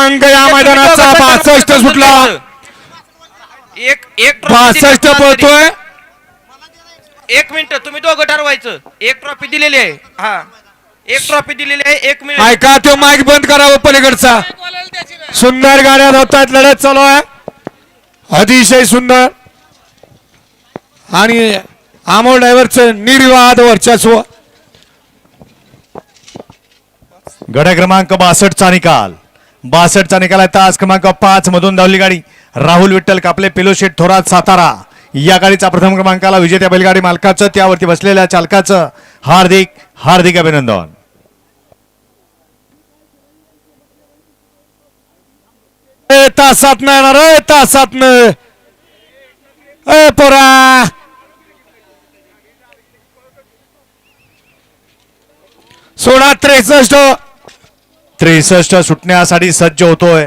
क्रमांक या मैदानाचा बासष्ट सुटला. एक एक तुम्हाला पळतोय. एक मिनिट तुम्ही दोघं ठरवायचं. एक ट्रॉफी दिलेली आहे. हा. एक ट्रॉफी दिलेली आहे एक मिनिट. ऐका तो माईक बंद करावं पलीकडचा. सुंदर गाड्या धावतायत लढत चालू आहे. अतिशय सुंदर. आणि अमोल ड्रायव्हरचं निर्विवाद वर्चस्व. गड क्रमांक बासष्टचा निकाल. बासष्टचा निकाल आहे. तास क्रमांक पाच मधून धावली गाडी. राहुल विठ्ठल कापले पेलोशेठ थोरात सातारा. या गाडीचा प्रथम क्रमांकाला विजेत्या बैलगाडी मालकाचं त्यावरती बसलेल्या चालकाचं हार्दिक हार्दिक अभिनंदन. ए तासात येणार तासात ए पोरा. सोळा त्रेसष्ट. त्रेसष्ट सुटण्यासाठी सज्ज होतोय.